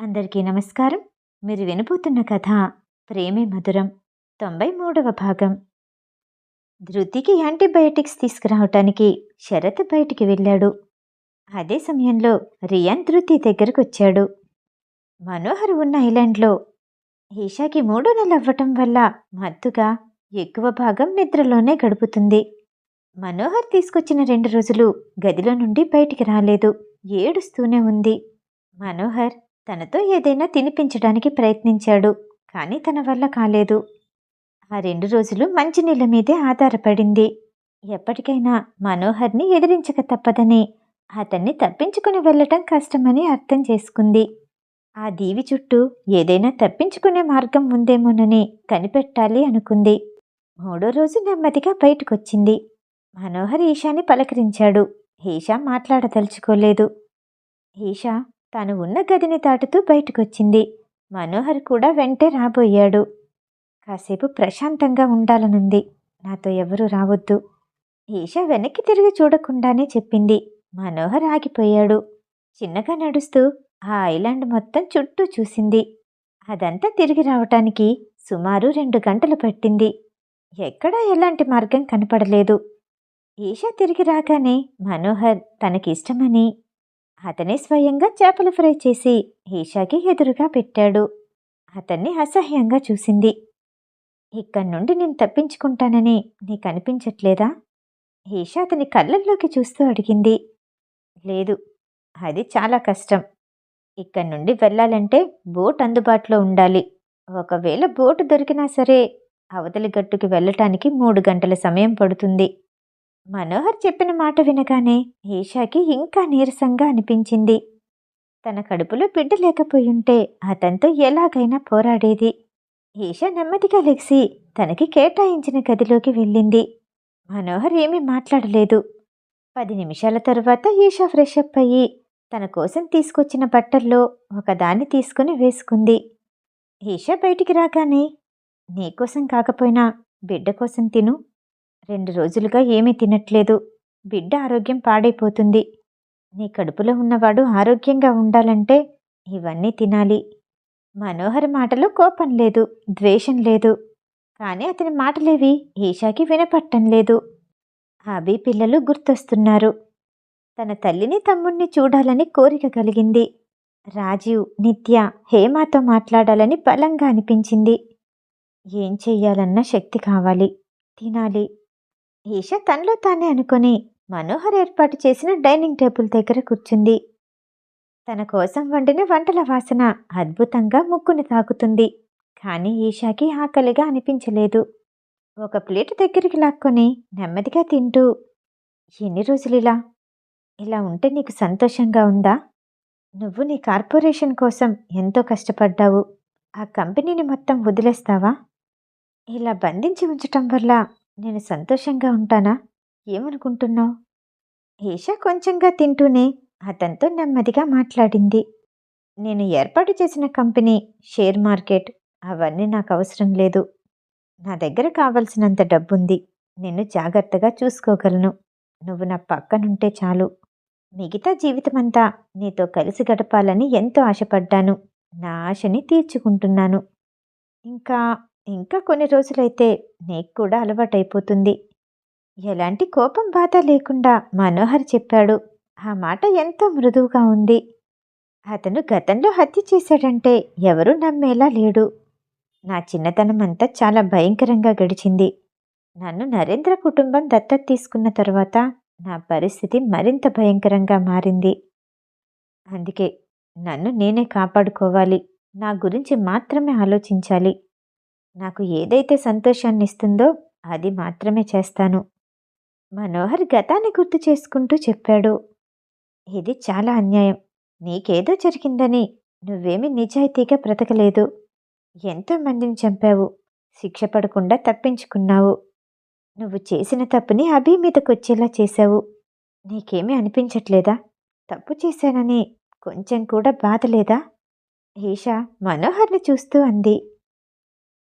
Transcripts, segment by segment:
అందరికీ నమస్కారం. మీరు వినబోతున్న కథ ప్రేమే మధురం తొంభై మూడవ భాగం. ధృతికి యాంటీబయాటిక్స్ తీసుకురావటానికి శరత్ బయటికి వెళ్ళాడు. అదే సమయంలో రియాన్ ధృతి దగ్గరకు వచ్చాడు మనోహర్ ఉన్న ఐలాండ్లో ఈషాకి మూడో నెల అవ్వటం వల్ల మత్తుగా ఎక్కువ భాగం నిద్రలోనే గడుపుతుంది. మనోహర్ తీసుకొచ్చిన రెండు రోజులు గదిలో నుండి బయటికి రాలేదు. ఏడుస్తూనే ఉంది. మనోహర్ తనతో ఏదైనా తినిపించడానికి ప్రయత్నించాడు కానీ తన వల్ల కాలేదు. ఆ రెండు రోజులు మంచినీళ్ళ మీదే ఆధారపడింది. ఎప్పటికైనా మనోహర్ని ఎదిరించక తప్పదని అతన్ని తప్పించుకుని వెళ్ళటం కష్టమని అర్థం చేసుకుంది. ఆ దీవి చుట్టూ ఏదైనా తప్పించుకునే మార్గం ఉందేమోనని కనిపెట్టాలి అనుకుంది. మూడో రోజు నెమ్మదిగా బయటకొచ్చింది. మనోహర్ ఈషాని పలకరించాడు. ఈషా మాట్లాడదలుచుకోలేదు. ఈషా తాను ఉన్న గదిని దాటుతూ బయటకొచ్చింది. మనోహర్ కూడా వెంటే రాబోయాడు. కాసేపు ప్రశాంతంగా ఉండాలనుంది. నాతో ఎవరూ రావద్దు. ఈషా వెనక్కి తిరిగి చూడకుండానే చెప్పింది. మనోహర్ ఆగిపోయాడు. చిన్నగా నడుస్తూ ఆ ఐలాండ్ మొత్తం చుట్టూ చూసింది. అదంతా తిరిగి రావటానికి సుమారు రెండు గంటలు పట్టింది. ఎక్కడా ఎలాంటి మార్గం కనపడలేదు. ఈషా తిరిగి రాగానే మనోహర్ తనకిష్టమని అతనే స్వయంగా చేపలు ఫ్రై చేసి ఈషాకి ఎదురుగా పెట్టాడు. అతన్ని అసహ్యంగా చూసింది. ఇక్కడి నుండి నేను తప్పించుకుంటానని నీకు అనిపించట్లేదా ఈషా అతని కళ్ళల్లోకి చూస్తూ అడిగింది. లేదు అది చాలా కష్టం. ఇక్కడి నుండి వెళ్ళాలంటే బోట్ అందుబాటులో ఉండాలి. ఒకవేళ బోటు దొరికినా సరే అవతలి గట్టుకి వెళ్ళటానికి మూడు గంటల సమయం పడుతుంది. మనోహర్ చెప్పిన మాట వినగానే ఈషాకి ఇంకా నీరసంగా అనిపించింది. తన కడుపులో బిడ్డ లేకపోయుంటే అతనితో ఎలాగైనా పోరాడేది. ఈషా నెమ్మదిగా లెగిసి తనకి కేటాయించిన గదిలోకి వెళ్ళింది. మనోహర్ ఏమీ మాట్లాడలేదు. పది నిమిషాల తరువాత ఈషా ఫ్రెష్ అప్ అయ్యి తన కోసం తీసుకొచ్చిన బట్టల్లో ఒకదాన్ని తీసుకుని వేసుకుంది. ఈషా బయటికి రాగానే నీకోసం కాకపోయినా బిడ్డ కోసం తిను. రెండు రోజులుగా ఏమీ తినట్లేదు. బిడ్డ ఆరోగ్యం పాడైపోతుంది. నీ కడుపులో ఉన్నవాడు ఆరోగ్యంగా ఉండాలంటే ఇవన్నీ తినాలి. మనోహర్ మాటలో కోపం లేదు ద్వేషం లేదు. కానీ అతని మాటలేవి ఈషాకి వినపట్టం లేదు. అభి పిల్లలు గుర్తొస్తున్నారు. తన తల్లిని తమ్ముణ్ణి చూడాలని కోరిక కలిగింది. రాజీవ్ నిత్య హేమాతో మాట్లాడాలని బలంగా అనిపించింది. ఏం చెయ్యాలన్న శక్తి కావాలి. తినాలి. ఈష తనలో తానే అనుకొని మనోహర్ ఏర్పాటు చేసిన డైనింగ్ టేబుల్ దగ్గర కూర్చుంది. తన కోసం వండిన వంటల వాసన అద్భుతంగా ముక్కుని తాకుతుంది. కానీ ఈషాకి ఆకలిగా అనిపించలేదు. ఒక ప్లేట్ దగ్గరికి లాక్కొని నెమ్మదిగా తింటూ ఎన్ని రోజులు ఇలా? ఇలా ఉంటే నీకు సంతోషంగా ఉందా? నువ్వు నీ కార్పొరేషన్ కోసం ఎంతో కష్టపడ్డావు. ఆ కంపెనీని మొత్తం వదిలేస్తావా? ఇలా బంధించి ఉంచటం వల్ల నేను సంతోషంగా ఉంటానా? ఏమనుకుంటున్నావు? ఈషా కొంచెంగా తింటూనే అతనితో నెమ్మదిగా మాట్లాడింది. నేను ఏర్పాటు చేసిన కంపెనీ షేర్ మార్కెట్ అవన్నీ నాకు అవసరం లేదు. నా దగ్గర కావలసినంత డబ్బుంది. నిన్ను జాగ్రత్తగా చూసుకోగలను. నువ్వు నా పక్కనుంటే చాలు. మిగతా జీవితమంతా నీతో కలిసి గడపాలని ఎంతో ఆశపడ్డాను. నా ఆశని తీర్చుకుంటున్నాను. ఇంకా ఇంకా కొన్ని రోజులైతే నీకు కూడా అలవాటైపోతుంది. ఎలాంటి కోపం బాధ లేకుండా మనోహర్ చెప్పాడు ఆ మాట ఎంతో మృదువుగా ఉంది. అతను గతంలో హత్య చేశాడంటే ఎవరూ నమ్మేలా లేడు. నా చిన్నతనం అంతా చాలా భయంకరంగా గడిచింది. నన్ను నరేంద్ర కుటుంబం దత్తత తీసుకున్న తర్వాత నా పరిస్థితి మరింత భయంకరంగా మారింది. అందుకే నన్ను నేనే కాపాడుకోవాలి. నా గురించి మాత్రమే ఆలోచించాలి. నాకు ఏదైతే సంతోషాన్ని ఇస్తుందో అది మాత్రమే చేస్తాను. మనోహర్ గతాన్ని గుర్తు చేసుకుంటూ చెప్పాడు. ఇది చాలా అన్యాయం. నీకేదో జరిగిందని నువ్వేమీ నిజాయితీగా బ్రతకలేదు. ఎంతో మందిని చంపావు. శిక్ష పడకుండా తప్పించుకున్నావు. నువ్వు చేసిన తప్పుని అభి మీదకొచ్చేలా చేశావు. నీకేమీ అనిపించట్లేదా? తప్పు చేశానని కొంచెం కూడా బాధ లేదా ఈషా మనోహర్ని చూస్తూ అంది.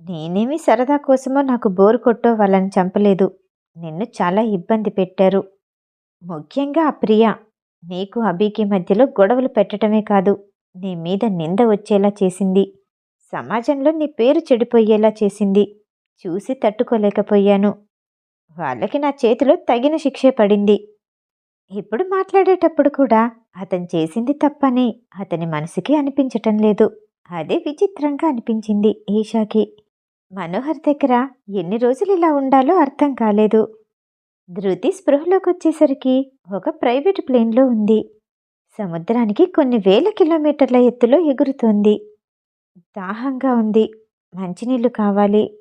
నేనేమి సరదా కోసమో నాకు బోరు కొట్టో వాళ్ళని చంపలేదు. నిన్ను చాలా ఇబ్బంది పెట్టారు. ముఖ్యంగా ఆ ప్రియ. నీకు అభికి మధ్యలో గొడవలు పెట్టడమే కాదు. నీ మీద నింద వచ్చేలా చేసింది. సమాజంలో నీ పేరు చెడిపోయేలా చేసింది. చూసి తట్టుకోలేకపోయాను. వాళ్ళకి నా చేతిలో తగిన శిక్షే పడింది. ఇప్పుడు మాట్లాడేటప్పుడు కూడా అతను చేసింది తప్పని అతని మనసుకి అనిపించటం లేదు. అదే విచిత్రంగా అనిపించింది ఈషాకి మనోహర్ దగ్గర ఎన్ని రోజులు ఇలా ఉండాలో అర్థం కాలేదు. ధృతి స్పృహలోకి వచ్చేసరికి ఒక ప్రైవేట్ ప్లేన్లో ఉంది. సముద్రానికి కొన్ని వేల కిలోమీటర్ల ఎత్తులో ఎగురుతోంది. దాహంగా ఉంది. మంచినీళ్ళు కావాలి.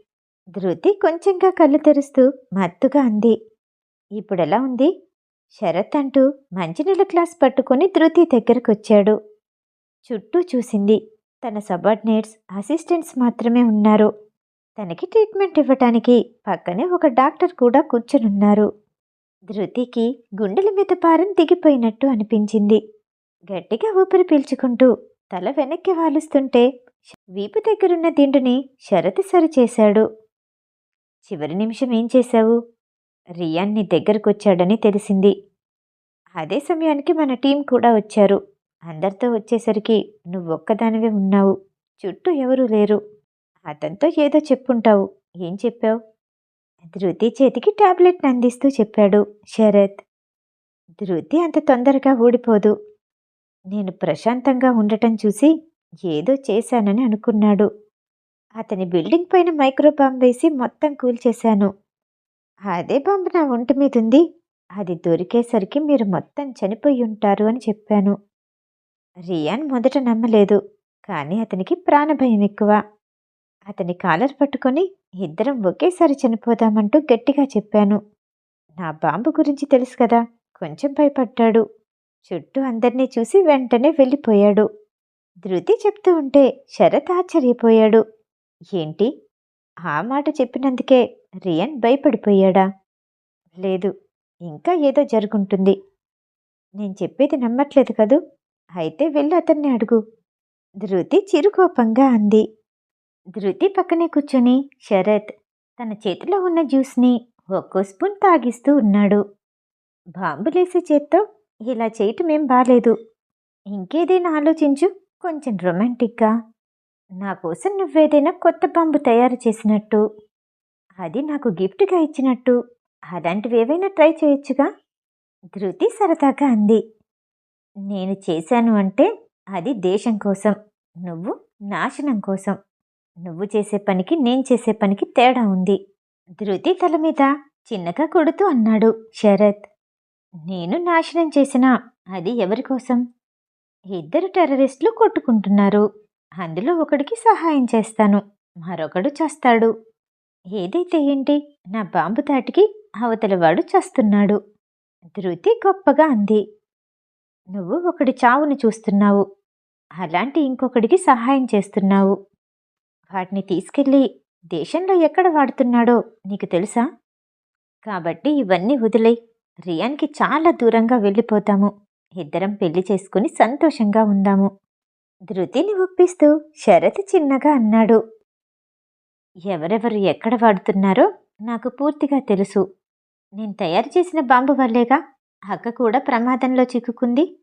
ధృతి కొంచెంగా కళ్ళు తెరుస్తూ మత్తుగా అంది. ఇప్పుడెలా ఉంది? శరత్ అంటూ మంచినీళ్ళ గ్లాస్ పట్టుకొని ధృతి దగ్గరకొచ్చాడు. చుట్టూ చూసింది. తన సబార్డినేట్స్ అసిస్టెంట్స్ మాత్రమే ఉన్నారు. తనకి ట్రీట్మెంట్ ఇవ్వటానికి పక్కనే ఒక డాక్టర్ కూడా కూర్చునున్నారు. ధృతికి గుండెల మీద భారం దిగిపోయినట్టు అనిపించింది. గట్టిగా ఊపిరి పీల్చుకుంటూ తల వెనక్కి వాలుస్తుంటే వీపు దగ్గరున్న దిండుని షరతి సరిచేశాడు చివరి నిమిషం ఏం చేశావు? రియాన్ నీ దగ్గరకొచ్చాడని తెలిసింది. అదే సమయానికి మన టీం కూడా వచ్చారు. అందరితో వచ్చేసరికి నువ్వొక్కదానివే ఉన్నావు. చుట్టూ ఎవరూ లేరు. అతనితో ఏదో చెప్పుంటావు. ఏం చెప్పావు? ధృతి చేతికి టాబ్లెట్ని అందిస్తూ చెప్పాడు శరత్. ధృతి అంత తొందరగా ఊడిపోదు. నేను ప్రశాంతంగా ఉండటం చూసి ఏదో చేశానని అనుకున్నాడు. అతని బిల్డింగ్ పైన మైక్రో బాంబ్ వేసి మొత్తం కూల్చేశాను అదే బాంబు నా ఒంటి మీద ఉంది అది దొరికేసరికి మీరు మొత్తం చనిపోయి ఉంటారు అని చెప్పాను. రియాన్ మొదట నమ్మలేదు కానీ అతనికి ప్రాణభయం ఎక్కువ అతని కాలర్ పట్టుకొని ఇద్దరం ఒకేసారి చనిపోదామంటూ గట్టిగా చెప్పాను. నా బాంబు గురించి తెలుసు కదా కొంచెం భయపడ్డాడు. చుట్టూ అందరినీ చూసి వెంటనే వెళ్ళిపోయాడు. ధృతి చెప్తూ ఉంటే శరత్ ఆశ్చర్యపోయాడు. ఏంటి? ఆ మాట చెప్పినందుకే రియన్ భయపడిపోయాడా? లేదు ఇంకా ఏదో జరుగుంటుంది. నేను చెప్పేది నమ్మట్లేదు కదూ? అయితే వెళ్ళి అతన్ని అడుగు. ధృతి చిరుకోపంగా అంది. ధృతి పక్కనే కూర్చొని శరత్ తన చేతిలో ఉన్న జ్యూస్ని ఒక్కో స్పూన్ తాగిస్తూ ఉన్నాడు. బాంబులేసే చేత్తో ఇలా చేయటం బాలేదు. ఇంకేదైనా ఆలోచించు కొంచెం రొమాంటిక్గా. నా కోసం నువ్వేదైనా కొత్త బాంబు తయారు చేసినట్టు. అది నాకు గిఫ్ట్గా ఇచ్చినట్టు. అలాంటివి ఏవైనా ట్రై చేయొచ్చుగా? ధృతి సరదాగా అంది. నేను చేశాను అంటే అది దేశం కోసం నువ్వు నాశనం కోసం. నువ్వు చేసే పనికి నేను చేసే పనికి తేడా ఉంది. ధృతి తల మీద చిన్నగా కొడుతూ అన్నాడు శరత్. నేను నాశనం చేసినా అది ఎవరి కోసం? ఇద్దరు టెర్రరిస్టులు కొట్టుకుంటున్నారు. అందులో ఒకడికి సహాయం చేస్తాను మరొకడు చేస్తాడు. ఏదైతే ఏంటి? నా బాంబు తాటికి అవతలవాడు చస్తున్నాడు. ధృతి గొప్పగా అంది. నువ్వు ఒకడి చావుని చూస్తున్నావు. అలాంటి ఇంకొకడికి సహాయం చేస్తున్నావు. వాటిని తీసుకెళ్ళి దేశంలో ఎక్కడ వాడుతున్నాడో నీకు తెలుసా? కాబట్టి ఇవన్నీ వదిలే రియాన్కి చాలా దూరంగా వెళ్ళిపోతాము. ఇద్దరం పెళ్ళి చేసుకుని సంతోషంగా ఉందాము. ధృతిని ఒప్పిస్తూ శరత్ చిన్నగా అన్నాడు. ఎవరెవరు ఎక్కడ వాడుతున్నారో నాకు పూర్తిగా తెలుసు. నేను తయారు చేసిన బాంబు వల్లేగా? అక్క కూడా ప్రమాదంలో చిక్కుకుంది.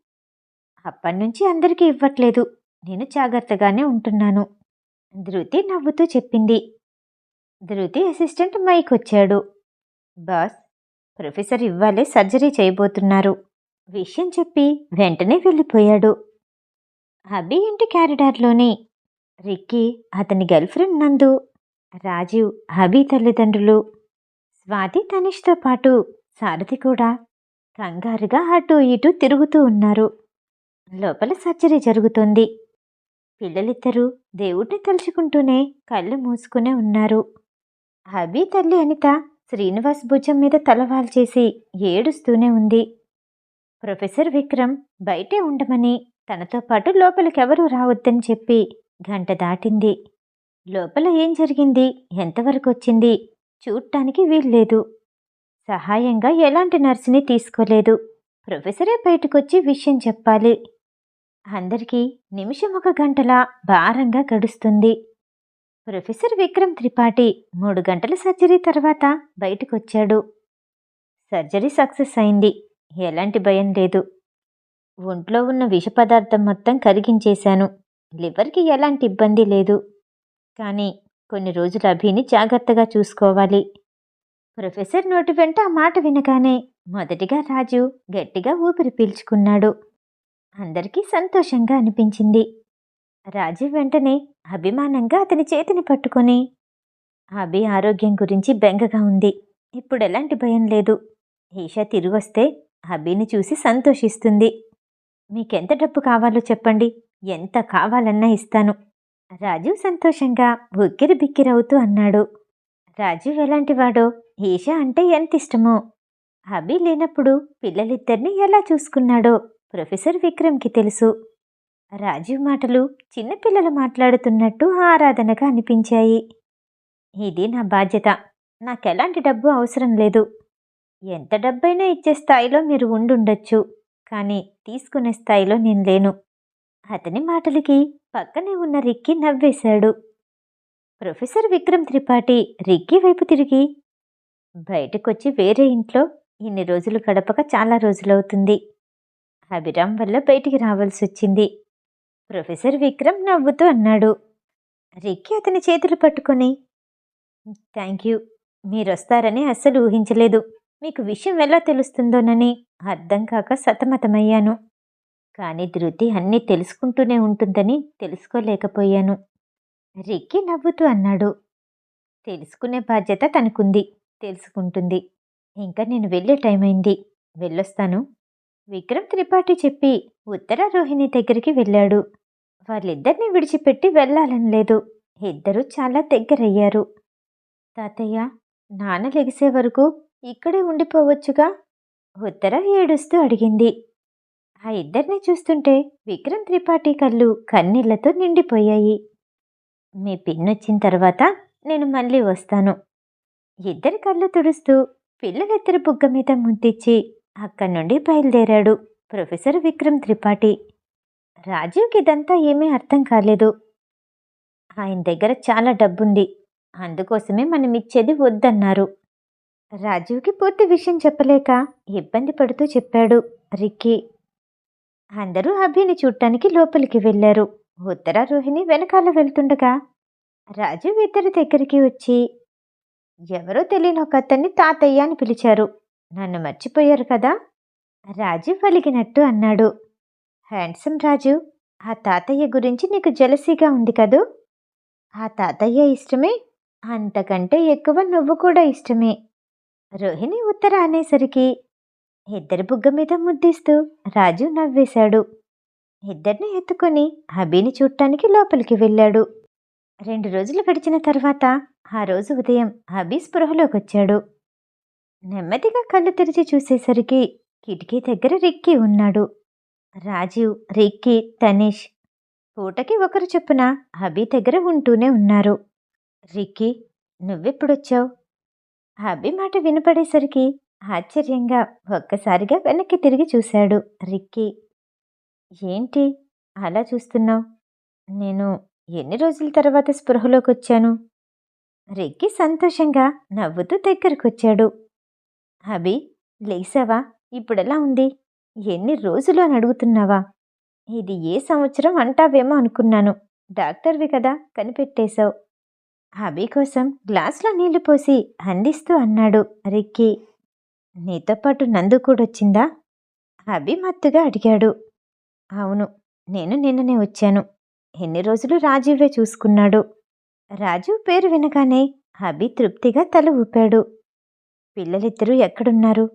అప్పటినుంచి అందరికీ ఇవ్వట్లేదు. నేను జాగ్రత్తగానే ఉంటున్నాను. ధృతి నవ్వుతూ చెప్పింది. ధృతి అసిస్టెంట్ మైక్ వచ్చాడు. బాస్ ప్రొఫెసర్ ఇవ్వాలే సర్జరీ చేయబోతున్నారు. విషయం చెప్పి వెంటనే వెళ్ళిపోయాడు. అభి ఇంటి క్యారిడార్లోనే రిక్కీ అతని గర్ల్ ఫ్రెండ్ నందు రాజీవ్ అభి తల్లిదండ్రులు స్వాతి తనిష్తో పాటు సారథి కూడా కంగారుగా అటు ఇటు తిరుగుతూ ఉన్నారు. లోపల సర్జరీ జరుగుతుంది. పిల్లలిద్దరూ దేవుడిని తలుచుకుంటూనే కళ్ళు మూసుకునే ఉన్నారు. అభి తల్లి అనిత శ్రీనివాస్ భుజం మీద తలవాల్చేసి ఏడుస్తూనే ఉంది. ప్రొఫెసర్ విక్రమ్ బయటే ఉండమని తనతో పాటు లోపలికెవరూ రావద్దని చెప్పి గంట దాటింది. లోపల ఏం జరిగింది? ఎంతవరకు వచ్చింది? చూడటానికి వీల్లేదు. సహాయంగా ఎలాంటి నర్సుని తీసుకోలేదు. ప్రొఫెసరే బయటకొచ్చి విషయం చెప్పాలి. అందరికీ నిమిషం ఒక గంటలా భారంగా గడుస్తుంది. ప్రొఫెసర్ విక్రమ్ త్రిపాఠి మూడు గంటల సర్జరీ తర్వాత బయటకొచ్చాడు. సర్జరీ సక్సెస్ అయింది. ఎలాంటి భయం లేదు. ఒంట్లో ఉన్న విష పదార్థం మొత్తం కరిగించేశాను. లివర్కి ఎలాంటి ఇబ్బంది లేదు. కానీ కొన్ని రోజులు అభిని జాగ్రత్తగా చూసుకోవాలి. ప్రొఫెసర్ నోటి వెంట ఆ మాట వినగానే మొదటిగా రాజు గట్టిగా ఊపిరి పీల్చుకున్నాడు. అందరికీ సంతోషంగా అనిపించింది. రాజు వెంటనే అభిమానంగా అతని చేతిని పట్టుకొని అభి ఆరోగ్యం గురించి బెంగగా ఉంది. ఇప్పుడు ఎలాంటి భయం లేదు. ఈషా తిరిగొస్తే అభిని చూసి సంతోషిస్తుంది. మీకెంత డబ్బు కావాలో చెప్పండి. ఎంత కావాలన్నా ఇస్తాను. రాజు సంతోషంగా ఉక్కిరి బిక్కిరవుతూ అన్నాడు. రాజు ఎలాంటివాడో? ఈషా అంటే ఎంత ఇష్టమో అభి లేనప్పుడు పిల్లలిద్దరిని ఎలా చూసుకున్నాడో? ప్రొఫెసర్ విక్రమ్కి తెలుసు. రాజీవ్ మాటలు చిన్నపిల్లలు మాట్లాడుతున్నట్టు ఆరాధనగా అనిపించాయి. ఇది నా బాధ్యత. నాకెలాంటి డబ్బు అవసరం లేదు. ఎంత డబ్బైనా ఇచ్చే స్థాయిలో మీరు ఉండుండొచ్చు. కానీ తీసుకునే స్థాయిలో నేను లేను. అతని మాటలకి పక్కనే ఉన్న రిక్కి నవ్వేశాడు. ప్రొఫెసర్ విక్రమ్ త్రిపాఠి రిక్కి వైపు తిరిగి బయటకొచ్చి వేరే ఇంట్లో ఇన్ని రోజులు గడపక చాలా రోజులవుతుంది. అభిరామ్ వల్ల బయటికి రావాల్సి వచ్చింది ప్రొఫెసర్ విక్రమ్ నవ్వుతూ అన్నాడు. రిక్కి అతని చేతులు పట్టుకొని థ్యాంక్ యూ. మీరొస్తారని అస్సలు ఊహించలేదు. మీకు విషయం ఎలా తెలుస్తుందోనని అర్థం కాక సతమతమయ్యాను. కానీ ధృతి అన్నీ తెలుసుకుంటూనే ఉంటుందని తెలుసుకోలేకపోయాను. రిక్కి నవ్వుతూ అన్నాడు. తెలుసుకునే బాధ్యత తనకుంది తెలుసుకుంటుంది. ఇంకా నేను వెళ్ళే టైం అయింది వెళ్ళొస్తాను. విక్రమ్ త్రిపాఠి చెప్పి ఉత్తర రోహిణి దగ్గరికి వెళ్ళాడు. వాళ్ళిద్దరిని విడిచిపెట్టి వెళ్ళాలని లేదు. ఇద్దరూ చాలా దగ్గరయ్యారు. తాతయ్య నాన్న లెగిసే వరకు ఇక్కడే ఉండిపోవచ్చుగా? ఉత్తర ఏడుస్తూ అడిగింది. ఆ ఇద్దరిని చూస్తుంటే విక్రమ్ త్రిపాఠి కళ్ళు కన్నీళ్ళతో నిండిపోయాయి. మీ పిన్నొచ్చిన తర్వాత నేను మళ్ళీ వస్తాను. ఇద్దరి కళ్ళు తుడుస్తూ పిల్లలిద్దరి బుగ్గ మీద ముద్దిచ్చి అక్కడి నుండి బయలుదేరాడు ప్రొఫెసర్ విక్రమ్ త్రిపాఠి. రాజీవ్కి ఇదంతా ఏమీ అర్థం కాలేదు. ఆయన దగ్గర చాలా డబ్బుంది. అందుకోసమే మనం ఇచ్చేది వద్దన్నారు. రాజీవ్కి పూర్తి విషయం చెప్పలేక ఇబ్బంది పడుతూ చెప్పాడు రిక్కీ. అందరూ అభిని చూడటానికి లోపలికి వెళ్ళారు. ఉత్తరారోహిణి వెనకాల వెళ్తుండగా రాజు ఇద్దరి దగ్గరికి వచ్చి ఎవరో తెలియని ఒక అతన్ని తాతయ్య అని పిలిచారు. నన్ను మర్చిపోయారు కదా రాజు పలికినట్టు అన్నాడు. హ్యాండ్సమ్ రాజు ఆ తాతయ్య గురించి నీకు జలసీగా ఉంది కదూ? ఆ తాతయ్య ఇష్టమే? అంతకంటే ఎక్కువ నువ్వు కూడా ఇష్టమే రోహిణి ఉత్తర అనేసరికి ఇద్దరి బుగ్గ మీద ముద్దిస్తూ రాజు నవ్వేశాడు. ఇద్దరిని ఎత్తుకొని అభిని చూడటానికి లోపలికి వెళ్ళాడు. రెండు రోజులు గడిచిన తర్వాత ఆ రోజు ఉదయం అభి స్పృహలోకి వచ్చాడు నెమ్మదిగా కళ్ళు తెరిచి చూసేసరికి కిటికీ దగ్గర రిక్కీ ఉన్నాడు. రాజీవ్ రిక్కీ తనీష్ పూటకి ఒకరు చొప్పున అభి దగ్గర ఉంటూనే ఉన్నారు. రిక్కీ నువ్వెప్పుడొచ్చావు? అభి మాట వినపడేసరికి ఆశ్చర్యంగా ఒక్కసారిగా వెనక్కి తిరిగి చూశాడు రిక్కీ. ఏంటి అలా చూస్తున్నావు? నేను ఎన్ని రోజుల తర్వాత స్పృహలోకి వచ్చాను రెగ్గి సంతోషంగా నవ్వుతూ దగ్గరకొచ్చాడు. అభి లేసావా? ఇప్పుడెలా ఉంది? ఎన్ని రోజులు అని అడుగుతున్నావా? ఇది ఏ సంవత్సరం అంటావేమో అనుకున్నాను. డాక్టర్వి కదా కనిపెట్టేశావు. అభి కోసం గ్లాస్లో నీళ్ళు పోసి అందిస్తూ అన్నాడు రిక్కీ నీతో పాటు నందు కూడొచ్చిందా అభి మత్తుగా అడిగాడు. అవును. నేను నిన్ననే వచ్చాను. ఎన్ని రోజులు రాజీవే చూసుకున్నాడు? రాజు పేరు వినగానే అభి తృప్తిగా తల ఊపాడు. పిల్లలిద్దరూ ఎక్కడున్నారు?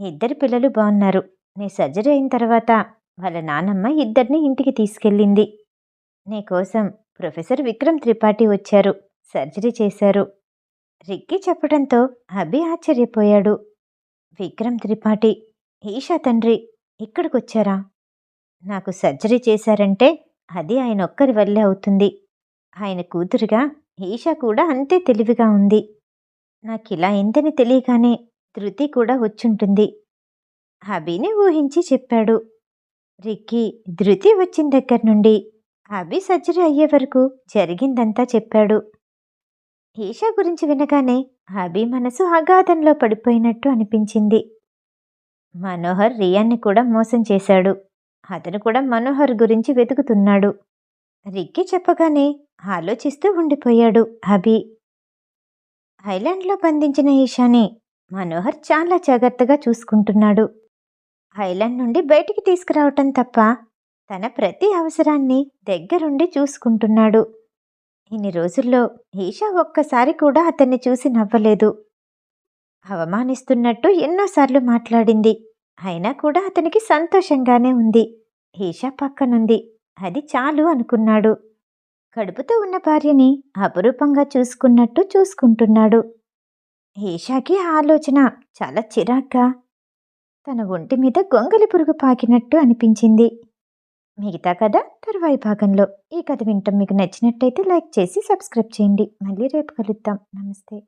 ఇద్దరు పిల్లలు బాగున్నారు నీ సర్జరీ అయిన తర్వాత వాళ్ళ నానమ్మ ఇద్దరిని ఇంటికి తీసుకెళ్ళింది. నీకోసం ప్రొఫెసర్ విక్రమ్ త్రిపాఠి వచ్చారు. సర్జరీ చేశారు. రిక్కి చెప్పడంతో అభి ఆశ్చర్యపోయాడు. విక్రమ్ త్రిపాఠి ఈషా తండ్రి ఇక్కడికొచ్చారా? నాకు సర్జరీ చేశారంటే అది ఆయన ఒక్కరి వల్లే అవుతుంది. ఆయన కూతురుగా ఈషా కూడా అంతే తెలివిగా ఉంది. నాకిలా అయిందని తెలియగానే ధృతి కూడా వచ్చుంటుంది. అభిని ఊహించి చెప్పాడు. రిక్కీ ధృతి వచ్చిన దగ్గర నుండి అభి సర్జరీ అయ్యే వరకు జరిగిందంతా చెప్పాడు. ఈషా గురించి వినగానే అభి మనసు అగాధంలో పడిపోయినట్టు అనిపించింది. మనోహర్ రియాన్ని కూడా మోసం చేశాడు. అతను కూడా మనోహర్ గురించి వెతుకుతున్నాడు. రిక్కి చెప్పగానే ఆలోచిస్తూ ఉండిపోయాడు అభి. ఐలాండ్లో బంధించిన ఈషాని మనోహర్ చాలా జాగ్రత్తగా చూసుకుంటున్నాడు. ఐలాండ్ నుండి బయటికి తీసుకురావటం తప్ప తన ప్రతి అవసరాన్ని దగ్గరుండి చూసుకుంటున్నాడు. ఇన్ని రోజుల్లో ఈషా ఒక్కసారి కూడా అతన్ని చూసి నవ్వలేదు. అవమానిస్తున్నట్టు ఎన్నోసార్లు మాట్లాడింది. అయినా కూడా అతనికి సంతోషంగానే ఉంది. ఈషా పక్కనుంది. అది చాలు అనుకున్నాడు. కడుపుతో ఉన్న భార్యని అపురూపంగా చూసుకున్నట్టు చూసుకుంటున్నాడు. ఈషాకి ఆ ఆలోచన చాలా చిరాగ్గా తన ఒంటి మీద గొంగలి పురుగు పాకినట్టు అనిపించింది. మిగతా కథ తరువాయి భాగంలో. ఈ కథ వింటాం మీకు నచ్చినట్టయితే లైక్ చేసి సబ్స్క్రైబ్ చేయండి. మళ్ళీ రేపు కలుద్దాం. నమస్తే.